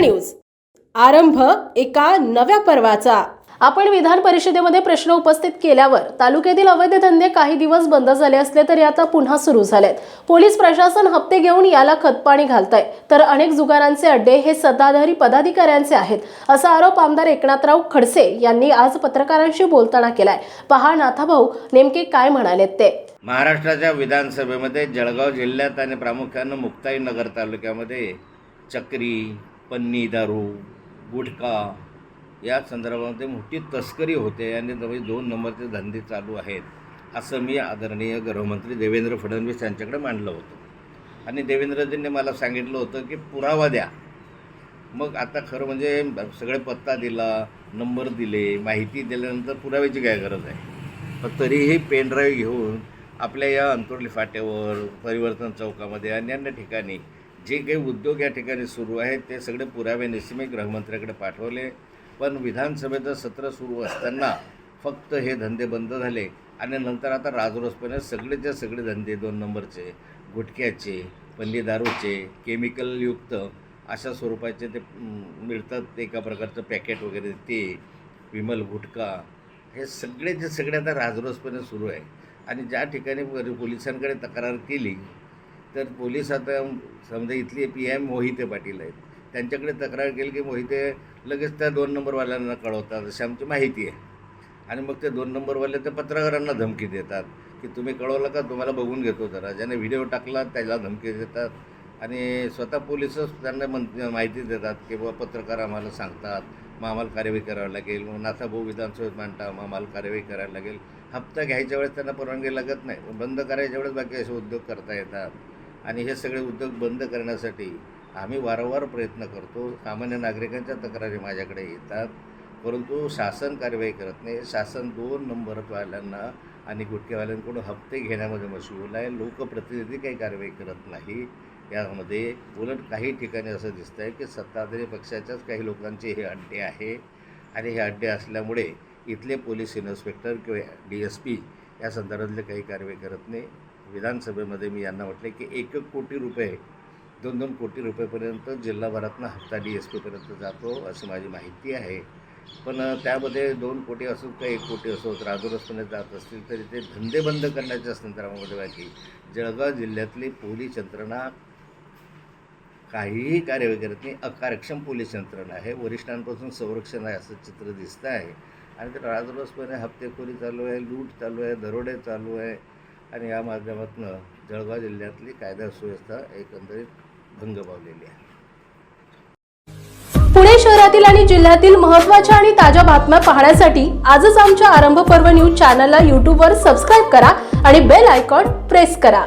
News. आरंभ एका नव्या पर्वाचा. आपण विधान परिषदेमध्ये प्रश्न उपस्थित केल्यावर तालुक्यातील अवैध धंदे काही दिवस बंद झाले असले तरी आता पुन्हा सुरू झालेत. पोलीस प्रशासन हप्ते घेऊन याला खतपाणी घालतंय. तर अनेक जुगारांचे अड्डे हे सत्ताधारी पदाधिकाऱ्यांचे आहेत असा आरोप आमदार एकनाथराव खडसे यांनी आज पत्रकारांशी बोलताना केलाय. पहा नाथाभाऊ नेमके काय म्हणालेत ते? महाराष्ट्राच्या विधानसभेमध्ये जळगाव जिल्ह्यात आणि प्रामुख्यानं मुक्ताई नगर तालुक्यामध्ये चक्री पन्नी दारू गुटखा या संदर्भामध्ये मोठी तस्करी होते आणि जवळ दोन नंबरचे धंदे चालू आहेत असं मी आदरणीय गृहमंत्री देवेंद्र फडणवीस यांच्याकडे मांडलं होतं. आणि देवेंद्रजींनी मला सांगितलं होतं की पुरावा द्या. मग आता खरं म्हणजे सगळे पत्ता दिला नंबर दिले माहिती दिल्यानंतर पुराव्याची काय गरज आहे? पण तरीही पेनड्राईव्ह घेऊन आपल्या या अंतुर्ली फाट्यावर परिवर्तन चौकामध्ये अन्य ठिकाणी जे काही उद्योग या ठिकाणी सुरू आहेत ते सगळे पुरावे निश्चित गृहमंत्र्याकडे पाठवले. पण विधानसभेचं सत्र सुरू असताना फक्त हे धंदे बंद झाले आणि नंतर आता राजरोसपणे सगळेच्या सगळे धंदे दोन नंबरचे गुटख्याचे पल्ली दारूचे केमिकलयुक्त अशा स्वरूपाचे ते मिळतात. ते एका प्रकारचं पॅकेट वगैरे ते विमल गुटखा हे सगळेचे सगळे आता राजरोसपणे सुरू आहे. आणि ज्या ठिकाणी पोलिसांकडे तक्रार केली तर पोलीस आता समजा इथली पी एम मोहिते पाटील आहेत. त्यांच्याकडे तक्रार केली की मोहिते लगेच त्या दोन नंबरवाल्यांना कळवतात अशी आमची माहिती आहे. आणि मग ते दोन नंबरवाले ते पत्रकारांना धमकी देतात की तुम्ही कळवलं का? तुम्हाला बघून घेतो जरा. ज्याने व्हिडिओ टाकला त्याला धमकी देतात. आणि स्वतः पोलीसच त्यांना मन माहिती देतात की बाबा पत्रकार आम्हाला सांगतात मग आम्हाला कार्यवाही करावी लागेल. मग नाथाभाऊ विधानसभेत मांडता मग आम्हाला कार्यवाही करायला लागेल. हप्ता घ्यायच्या वेळेस त्यांना परवानगी लागत नाही. बंद करायच्या वेळेस बाकी असे उद्योग करता येतात. आणि हे सगळे उद्योग बंद करण्यासाठी आम्ही वारंवार प्रयत्न करतो. सामान्य नागरिकांच्या तक्रारी माझ्याकडे येतात. परंतु शासन कारवाई करत नाही. शासन दोन नंबरवाल्यांना आणि गुटखेवाल्यांकडून हप्ते घेण्यामध्ये मशगूल आहे. लोकप्रतिनिधी काही कारवाई करत नाही. यामध्ये उलट काही ठिकाणी असं दिसतं आहे की सत्ताधारी पक्षाच्याच काही लोकांचे हे अड्डे आहे. आणि हे अड्डे असल्यामुळे इथले पोलीस इन्स्पेक्टर किंवा डी एस पी या संदर्भातले काही कारवाई करत नाही. विधानसभेमध्ये मी यांना म्हटले की एक एक कोटी रुपये दोन दोन कोटी रुपयेपर्यंत जिल्हाभरातनं हप्ता डी एस पीपर्यंत जातो अशी माझी माहिती आहे. पण त्यामध्ये दोन कोटी असो का एक कोटी असो राजोरसपणे जात असतील तरी ते धंदे बंद करण्याच्या संदर्भामध्ये बाकी जळगाव जिल्ह्यातली पोलीस यंत्रणा काहीही कार्यवाही करत नाही. अकार्यक्षम पोलीस यंत्रणा आहे. वरिष्ठांपासून संरक्षण आहे असं चित्र दिसतं आहे आणि ते राजरोसपणे हप्तेखोरी चालू आहे लूट चालू आहे दरोडे चालू आहे. आणि या माध्यमातून जळगाव जिल्ह्यातली कायदा सुव्यवस्था एकंदरीत भंग पावलेली आहे. पुणे शहरातील आणि जिल्ह्यातील महत्त्वाच्या आणि ताज्या बातम्या पाहण्यासाठी आजच आमच्या आरंभ पर्व न्यूज चॅनलला यूट्यूबवर सबस्क्राईब करा आणि बेल आयकॉन प्रेस करा.